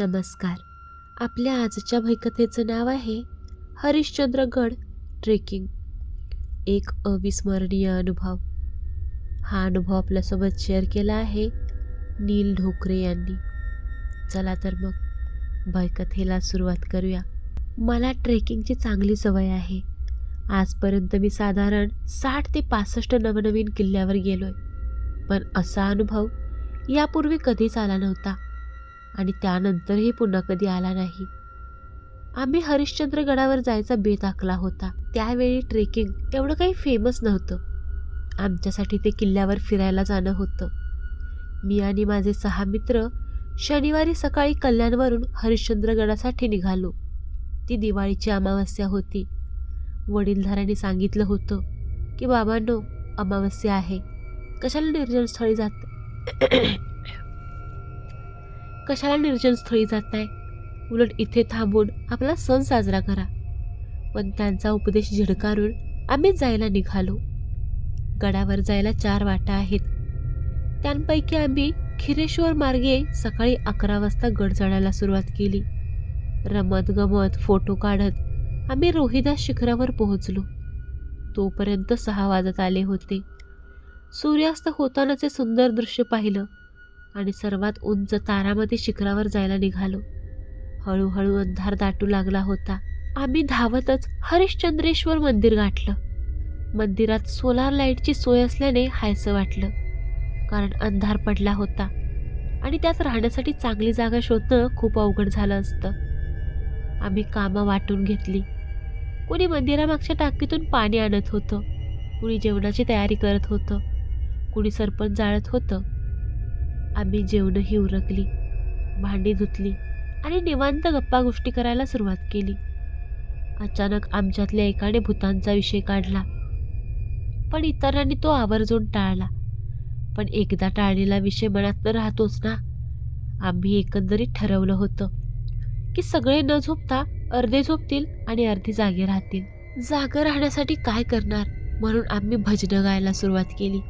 नमस्कार. आपल्या आजच्या भयकथेचं नाव आहे हरिश्चंद्रगड ट्रेकिंग. एक अविस्मरणीय अनुभव. हा अनुभव आपल्यासोबत शेअर केला आहे नील ढोकरे यांनी. चला तर मग भयकथेला सुरुवात करूया. मला ट्रेकिंगची चांगली सवय आहे. आजपर्यंत मी साधारण साठ ते पासष्ट नवनवीन किल्ल्यावर गेलोय. पण असा अनुभव यापूर्वी कधीच आला नव्हता. आणि त्यानंतरही पुन्हा कधी आला नाही. आम्ही हरिश्चंद्रगडावर जायचा बेत आखला होता. त्यावेळी ट्रेकिंग तेवढं काही फेमस नव्हतं. आमच्यासाठी ते किल्ल्यावर फिरायला जाणं होतं. मी आणि माझे सहा मित्र शनिवारी सकाळी कल्याणवरून हरिश्चंद्रगडासाठी निघालो. ती दिवाळीची अमावस्या होती. वडीलधाऱ्यांनी सांगितलं होतं की बाबांनो अमावस्या आहे. कशाला निर्जन स्थळी जात? कशाला निर्जन स्थळी नाही? उलट इथे थांबून आपला सण साजरा करा. पण त्यांचा उपदेश झिडकारून आम्ही जायला निघालो. गडावर जायला चार वाटा आहेत. त्यांपैकी आम्ही खिरेश्वर मार्गे सकाळी अकरा वाजता गड चढायला सुरुवात केली. रमत गमत फोटो काढत आम्ही रोहिदास शिखरावर पोहोचलो. तोपर्यंत सहा वाजत आले होते. सूर्यास्त होतानाचे सुंदर दृश्य पाहिलं. आणि सर्वात उंच तारामध्ये शिखरावर जायला निघालो. हळूहळू अंधार दाटू लागला होता. आम्ही धावतच हरिश्चंद्रेश्वर मंदिर गाठलं. मंदिरात सोलार लाईटची सोय असल्याने हायसं वाटलं. कारण अंधार पडला होता. आणि त्यात राहण्यासाठी चांगली जागा शोधणं खूप अवघड झालं असतं. आम्ही कामं वाटून घेतली. कुणी मंदिरामागच्या टाकीतून पाणी आणत होतं. कुणी जेवणाची तयारी करत होतं. कुणी सरपण जाळत होतं. आम्ही जेवणंही उरकली भांडी धुतली आणि निवांत गप्पा गोष्टी करायला सुरुवात केली. अचानक आमच्यातल्या एकाने भूतांचा विषय काढला. पण इतरांनी तो आवर्जून टाळला. पण एकदा टाळलेला विषय मनात तर राहतोच ना. आम्ही एकंदरीत ठरवलं होतं की सगळे न झोपता अर्धे झोपतील आणि अर्धे जागे राहतील. जागं राहण्यासाठी काय करणार? म्हणून आम्ही भजनं गायला सुरुवात केली.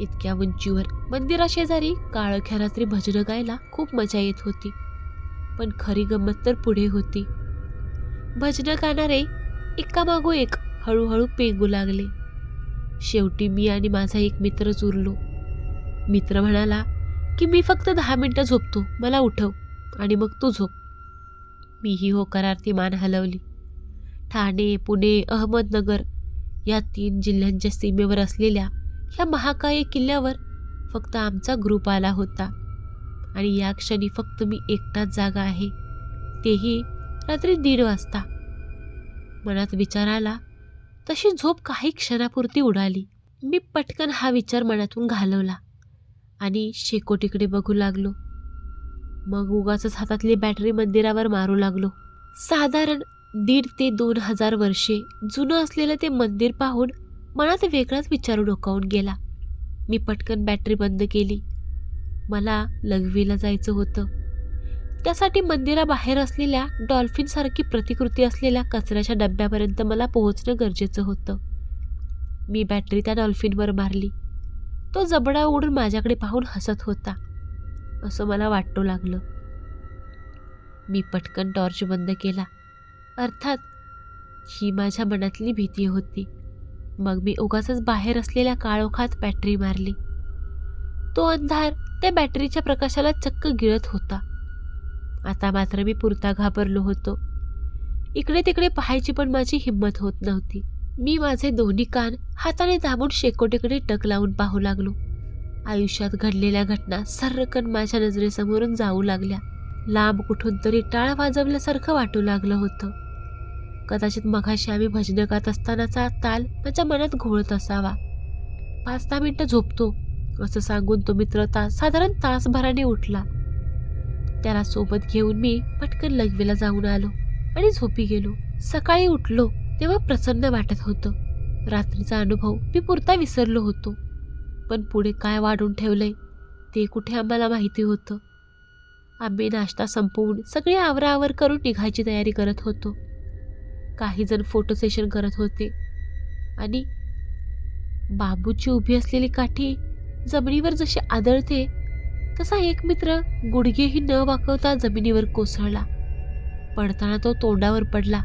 इतक्या उंचीवर मंदिराशेजारी काळख्या रात्री भजनं गायला खूप मजा येत होती. पण खरी गंमत तर पुढे होती. भजनं गाणारे एकामागो एक हळूहळू पेंगू लागले. शेवटी मी आणि माझा एक मित्रच उरलो मित्र म्हणाला की मी फक्त दहा मिनटं झोपतो. मला उठव आणि मग तू झोप. मीही होकारार्थी मान हलवली. ठाणे पुणे अहमदनगर या तीन जिल्ह्यांच्या सीमेवर असलेल्या ह्या महाकाय किल्ल्यावर फक्त आमचा ग्रुप आला होता. आणि या क्षणी फक्त मी एकटाच जागा आहे. तेही रात्री दीड वाजता. मनात विचार आला तशी झोप काही क्षणापुरती उडाली. मी पटकन हा विचार मनातून घालवला आणि शेकोटीकडे बघू लागलो. मग उगाच हातातली बॅटरी मंदिरावर मारू लागलो. साधारण दीड ते दोन हजार वर्षे जुनं असलेलं ते मंदिर पाहून मनात वेगळाच विचार डोकावून गेला. मी पटकन बॅटरी बंद केली. मला लघवीला जायचं होतं. त्यासाठी मंदिराबाहेर असलेल्या डॉल्फिनसारखी प्रतिकृती असलेल्या कचऱ्याच्या डब्यापर्यंत मला पोहोचणं गरजेचं होतं. मी बॅटरी त्या डॉल्फिनवर मारली. तो जबडा उडून माझ्याकडे पाहून हसत होता. असं मला वाटू लागलं. मी पटकन टॉर्च बंद केला. अर्थात ही माझ्या मनातली भीती होती. मग मी उगाच बाहेर असलेल्या काळोखात बॅटरी मारली. तो अंधार त्या बॅटरीच्या प्रकाशाला चक्क गिळत होता. आता मात्र मी पुरता घाबरलो होतो. इकडे तिकडे पाहायची पण माझी हिंमत होत नव्हती. मी माझे दोन्ही कान हाताने दाबून शेकोटीकडे टक लावून पाहू लागलो. आयुष्यात घडलेल्या घटना सर्रकन माझ्या नजरेसमोरून जाऊ लागल्या. लांब कुठून तरी टाळ वाजवल्यासारखं वाटू लागलं होतं. कदाचित मघाशी आम्ही भजनं गात असतानाचा ताल माझ्या मनात घोळत असावा. पाच दहा मिनटं झोपतो असं सांगून तो मित्र तास साधारण तासभराने उठला. त्याला सोबत घेऊन मी पटकन लघवीला जाऊन आलो आणि झोपी गेलो. सकाळी उठलो तेव्हा प्रसन्न वाटत होतं. रात्रीचा अनुभव मी पुरता विसरलो होतो. पण पुढे काय वाढून ठेवलंय ते कुठे आम्हाला माहिती होतं. आम्ही नाश्ता संपवून सगळी आवराआवर करून निघायची तयारी करत होतो. काही जण फोटो सेशन करत होते. आणि बांबूची उभी असलेली काठी जमिनीवर जशी आदळते तसा एक मित्र गुडघेही न वाकवता जमिनीवर कोसळला. पडताना तो तोंडावर पडला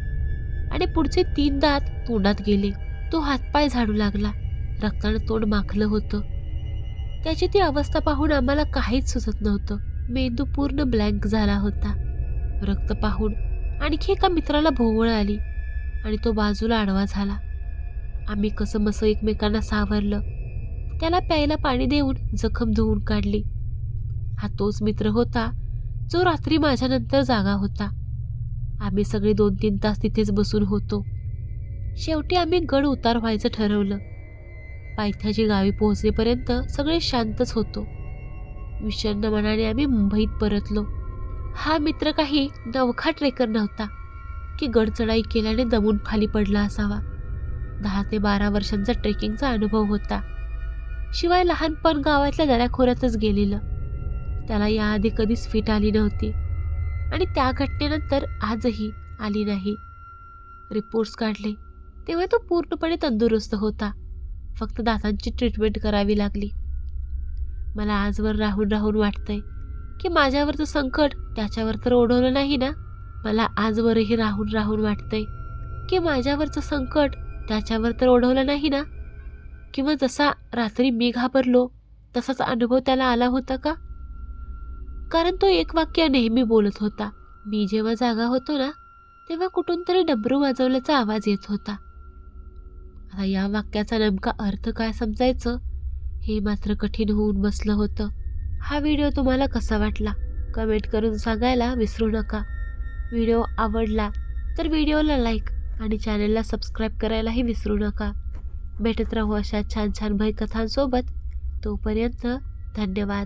आणि पुढचे तीन दात तोंडात गेले. तो हातपाय झाडू लागला. रक्तानं तोंड माखलं होतं. त्याची ती अवस्था पाहून आम्हाला काहीच सुचत नव्हतं. मेंदू पूर्ण ब्लँक झाला होता. रक्त पाहून आणखी एका मित्राला भोवळ आली. आणि तो बाजूला आडवा झाला. आम्ही कसं मसं एकमेकांना सावरलं. त्याला प्यायला पाणी देऊन जखम धुवून काढली. हा तोच मित्र होता जो रात्री माझ्यानंतर जागा होता. आम्ही सगळे दोन तीन तास तिथेच बसून होतो. शेवटी आम्ही गड उतार व्हायचं ठरवलं. पायथ्याची गावी पोहोचेपर्यंत सगळे शांतच होतो. विषण्ण मनाने आम्ही मुंबईत परतलो. हा मित्र काही नवखा ट्रेकर नव्हता. की गड चढाई केल्याने दमून खाली पडला असावा. दहा ते बारा वर्षांचा ट्रेकिंगचा अनुभव होता. शिवाय लहानपण गावातल्या दऱ्याखोऱ्यातच गेलेलं. त्याला याआधी कधीच फिट आली नव्हती. आणि त्या घटनेनंतर आजही आली नाही. रिपोर्ट्स काढले. तेव्हा तो पूर्णपणे तंदुरुस्त होता. फक्त दातांची ट्रीटमेंट करावी लागली. मला आजवर राहून राहून वाटतंय की माझ्यावरचं संकट त्याच्यावर तर ओढवलं नाही ना? मला आजवरही राहून राहून वाटतंय की माझ्यावरचं संकट त्याच्यावर तर ओढवलं नाही ना? किंवा जसा रात्री मी घाबरलो तसाच अनुभव त्याला आला होता का? कारण तो एक वाक्य नेहमी बोलत होता. मी जेव्हा जागा होतो ना तेव्हा कुठून तरी डबरू वाजवल्याचा आवाज येत होता. आता या वाक्याचा नेमका अर्थ काय समजायचं? हे मात्र कठीण होऊन बसलं होतं. हा व्हिडिओ तुम्हाला कसा वाटला? कमेंट करून सांगायला विसरू नका. व्हिडिओ आवडला तर व्हिडिओला लाईक आणि चॅनलला सबस्क्राईब करायलाही विसरू नका. भेटत राहू अशा छान छान भयकथांसोबत. तोपर्यंत धन्यवाद.